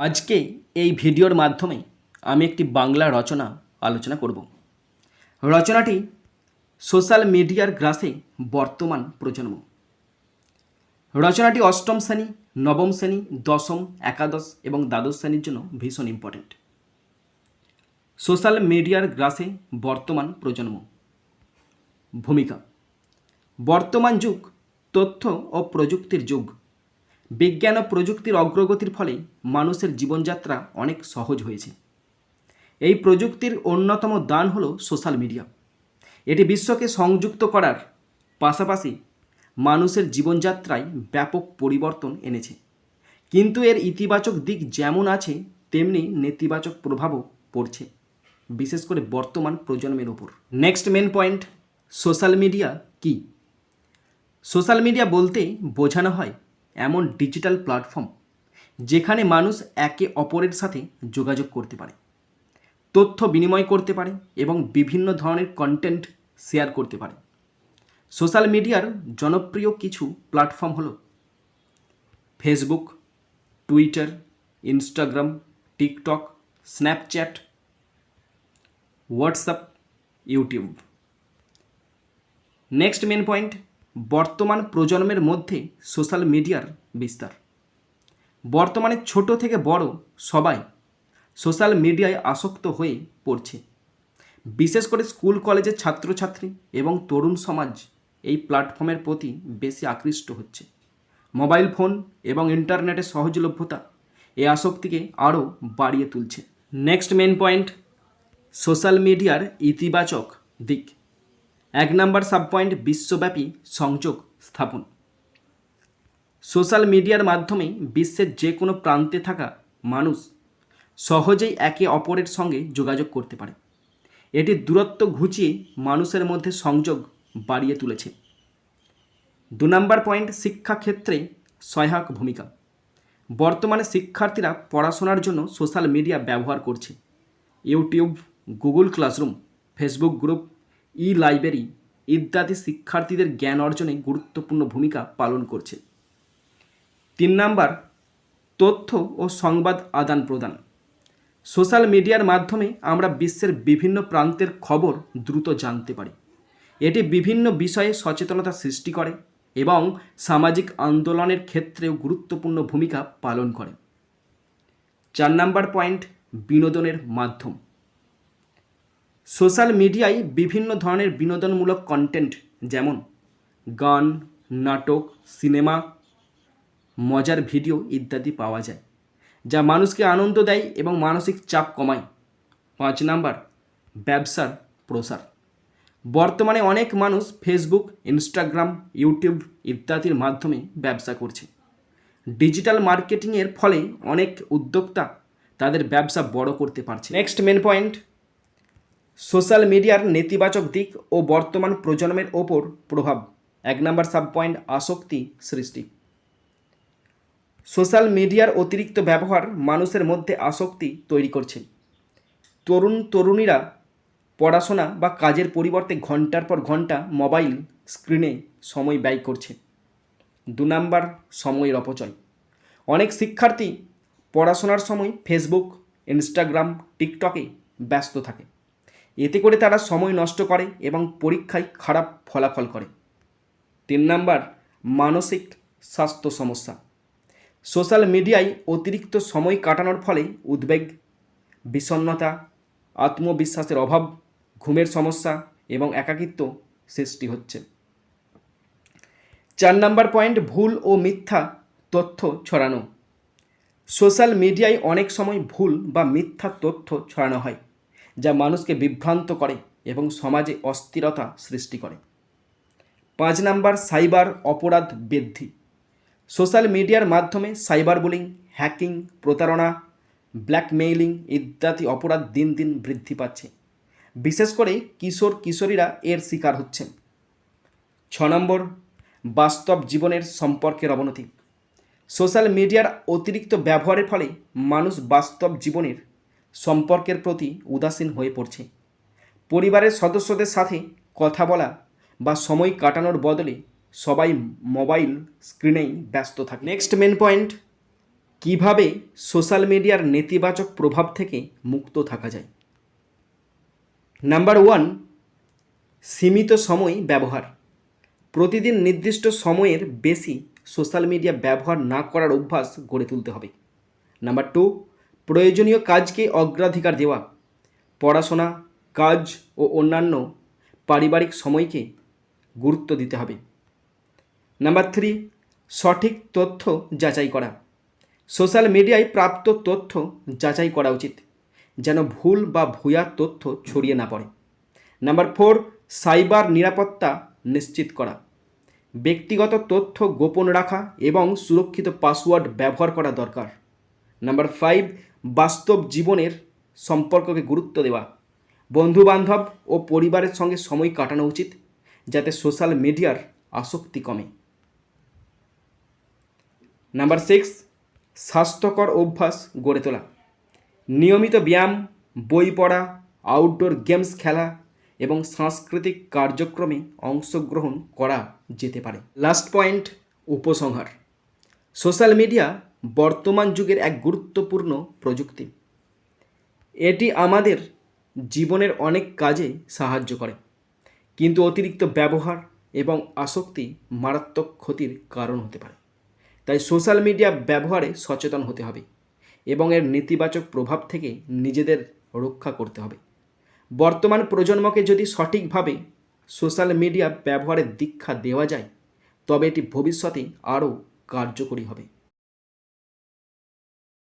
আজকে এই ভিডিওর মাধ্যমে আমি একটি বাংলা রচনা আলোচনা করব। রচনাটি সোশ্যাল মিডিয়ার গ্রাসে বর্তমান প্রজন্ম। রচনাটি অষ্টম শ্রেণি, নবম শ্রেণি, দশম, একাদশ এবং দ্বাদশ শ্রেণির জন্য ভীষণ ইম্পর্ট্যান্ট সোশ্যাল মিডিয়ার গ্রাসে বর্তমান প্রজন্ম। ভূমিকা। বর্তমান যুগ, তথ্য ও প্রযুক্তির যুগ। বিজ্ঞান ও প্রযুক্তির অগ্রগতির ফলে মানুষের জীবনযাত্রা অনেক সহজ হয়েছে। এই প্রযুক্তির অন্যতম দান হল সোশ্যাল মিডিয়া। এটি বিশ্বকে সংযুক্ত করার পাশাপাশি মানুষের জীবনযাত্রায় ব্যাপক পরিবর্তন এনেছে। কিন্তু এর ইতিবাচক দিক যেমন আছে, তেমনি নেতিবাচক প্রভাবও পড়ছে, বিশেষ করে বর্তমান প্রজন্মের ওপর। Next main point social media কি? সোশ্যাল মিডিয়া বলতে বোঝানো হয় এমন ডিজিটাল প্ল্যাটফর্ম যেখানে মানুষ একে অপরের সাথে যোগাযোগ করতে পারে, তথ্য বিনিময় করতে পারে এবং বিভিন্ন ধরনের কন্টেন্ট শেয়ার করতে পারে। সোশ্যাল মিডিয়ার জনপ্রিয় কিছু প্ল্যাটফর্ম হলো Facebook Twitter Instagram TikTok Snapchat WhatsApp YouTube next main point বর্তমান প্রজন্মের মধ্যে সোশ্যাল মিডিয়ার বিস্তার। বর্তমানে ছোট থেকে বড় সবাই সোশ্যাল মিডিয়ায় আসক্ত হয়ে পড়ছে। বিশেষ করে স্কুল, কলেজের ছাত্রছাত্রী এবং তরুণ সমাজ এই প্ল্যাটফর্মের প্রতি বেশি আকৃষ্ট হচ্ছে। মোবাইল ফোন এবং ইন্টারনেটের সহজলভ্যতা এই আসক্তিকে আরও বাড়িয়ে তুলছে। নেক্সট মেন পয়েন্ট, সোশ্যাল মিডিয়ার ইতিবাচক দিক। এক নম্বর সাব পয়েন্ট বিশ্বব্যাপী সংযোগ স্থাপন। সোশ্যাল মিডিয়ার মাধ্যমে বিশ্বের যে কোনো প্রান্তে থাকা মানুষ সহজেই একে অপরের সঙ্গে যোগাযোগ করতে পারে। এটি দূরত্ব ঘুচিয়ে মানুষের মধ্যে সংযোগ বাড়িয়ে তুলেছে। দু নম্বর পয়েন্ট শিক্ষাক্ষেত্রে সহায়ক ভূমিকা। বর্তমানে শিক্ষার্থীরা পড়াশোনার জন্য সোশ্যাল মিডিয়া ব্যবহার করছে। YouTube Google classroom Facebook group e library ইত্যাদি শিক্ষার্থীদের জ্ঞান অর্জনে গুরুত্বপূর্ণ ভূমিকা পালন করছে। তিন নাম্বার, তথ্য ও সংবাদ আদান প্রদান। সোশ্যাল মিডিয়ার মাধ্যমে আমরা বিশ্বের বিভিন্ন প্রান্তের খবর দ্রুত জানতে পারি। এটি বিভিন্ন বিষয়ে সচেতনতা সৃষ্টি করে এবং সামাজিক আন্দোলনের ক্ষেত্রেও গুরুত্বপূর্ণ ভূমিকা পালন করে। চার নাম্বার পয়েন্ট, বিনোদনের মাধ্যম। সোশ্যাল মিডিয়ায় বিভিন্ন ধরনের বিনোদনমূলক কন্টেন্ট যেমন গান, নাটক, সিনেমা, মজার ভিডিও ইত্যাদি পাওয়া যায়, যা মানুষকে আনন্দ দেয় এবং মানসিক চাপ কমায়। পাঁচ নাম্বার, ব্যবসার প্রসার। বর্তমানে অনেক মানুষ ফেসবুক ইনস্টাগ্রাম ইউটিউব ইত্যাদির মাধ্যমে ব্যবসা করছে। ডিজিটাল মার্কেটিংয়ের ফলে অনেক উদ্যোক্তা তাদের ব্যবসা বড় করতে পারছে। নেক্সট মেন পয়েন্ট সোশ্যাল মিডিয়ার নেতিবাচক দিক ও বর্তমান প্রজন্মের ওপর প্রভাব। এক নম্বর সাব পয়েন্ট আসক্তি সৃষ্টি। সোশ্যাল মিডিয়ার অতিরিক্ত ব্যবহার মানুষের মধ্যে আসক্তি তৈরি করছে। তরুণ তরুণীরা পড়াশোনা বা কাজের পরিবর্তে ঘণ্টার পর ঘণ্টা মোবাইল স্ক্রিনে সময় ব্যয় করছে। দু নাম্বার সময়ের অপচয়। অনেক শিক্ষার্থী পড়াশোনার সময় ফেসবুক ইনস্টাগ্রাম টিকটকে ব্যস্ত থাকে। এতে করে তারা সময় নষ্ট করে এবং পরীক্ষায় খারাপ ফলাফল করে। তিন নাম্বার, মানসিক স্বাস্থ্য সমস্যা। সোশ্যাল মিডিয়ায় অতিরিক্ত সময় কাটানোর ফলে উদ্বেগ, বিষণ্ণতা, আত্মবিশ্বাসের অভাব, ঘুমের সমস্যা এবং একাকিত্ব সৃষ্টি হচ্ছে। চার নাম্বার পয়েন্ট, ভুল ও মিথ্যা তথ্য ছড়ানো। সোশ্যাল মিডিয়ায় অনেক সময় ভুল বা মিথ্যা তথ্য ছড়ানো হয়। যা মানুষকে বিভ্রান্ত করে এবং সমাজে অস্থিরতা সৃষ্টি করে। পাঁচ নাম্বার, সাইবার অপরাধ বৃদ্ধি। সোশ্যাল মিডিয়ার মাধ্যমে সাইবার বুলিং, হ্যাকিং, প্রতারণা, ব্ল্যাকমেইলিং ইত্যাদি অপরাধ দিন দিন বৃদ্ধি পাচ্ছে। বিশেষ করে কিশোর কিশোরীরা এর শিকার হচ্ছেন। ছ নম্বর, বাস্তব জীবনের সম্পর্কের অবনতি। সোশ্যাল মিডিয়ার অতিরিক্ত ব্যবহারের ফলে মানুষ বাস্তব জীবনের সম্পর্কের প্রতি উদাসীন হয়ে পড়ছে। পরিবারের সদস্যদের সাথে কথা বলা বা সময় কাটানোর বদলে সবাই মোবাইল স্ক্রিনেই ব্যস্ত থাকে। নেক্সট মেন পয়েন্ট কীভাবে সোশ্যাল মিডিয়ার নেতিবাচক প্রভাব থেকে মুক্ত থাকা যায়? নাম্বার ওয়ান সীমিত সময় ব্যবহার। প্রতিদিন নির্দিষ্ট সময়ের বেশি সোশ্যাল মিডিয়া ব্যবহার না করার অভ্যাস গড়ে তুলতে হবে। নাম্বার টু প্রয়োজনীয় কাজকে অগ্রাধিকার দেওয়া, পড়াশোনা, কাজ ও অন্যান্য পারিবারিক সময়কে গুরুত্ব দিতে হবে। নাম্বার থ্রি, সঠিক তথ্য যাচাই করা। সোশ্যাল মিডিয়ায় প্রাপ্ত তথ্য যাচাই করা উচিত, যেন ভুল বা ভুয়া তথ্য ছড়িয়ে না পড়ে। নাম্বার ফোর, সাইবার নিরাপত্তা নিশ্চিত করা। ব্যক্তিগত তথ্য গোপন রাখা এবং সুরক্ষিত পাসওয়ার্ড ব্যবহার করা দরকার। নাম্বার ফাইভ বাস্তব জীবনের সম্পর্ককে গুরুত্ব দেওয়া। বন্ধুবান্ধব ও পরিবারের সঙ্গে সময় কাটানো উচিত, যাতে সোশ্যাল মিডিয়ার আসক্তি কমে। নাম্বার সিক্স, স্বাস্থ্যকর অভ্যাস গড়ে তোলা। নিয়মিত ব্যায়াম, বই পড়া আউটডোর গেমস খেলা এবং সাংস্কৃতিক কার্যক্রমে অংশগ্রহণ করা যেতে পারে। লাস্ট পয়েন্ট উপসংহার। সোশ্যাল মিডিয়া বর্তমান যুগের এক গুরুত্বপূর্ণ প্রযুক্তি। এটি আমাদের জীবনের অনেক কাজে সাহায্য করে, কিন্তু অতিরিক্ত ব্যবহার এবং আসক্তি মারাত্মক ক্ষতির কারণ হতে পারে। তাই সোশ্যাল মিডিয়া ব্যবহারে সচেতন হতে হবে এবং এর নেতিবাচক প্রভাব থেকে নিজেদের রক্ষা করতে হবে। বর্তমান প্রজন্মকে যদি সঠিকভাবে সোশ্যাল মিডিয়া ব্যবহারের দীক্ষা দেওয়া যায়, তবে এটি ভবিষ্যতে আরও কার্যকরী হবে।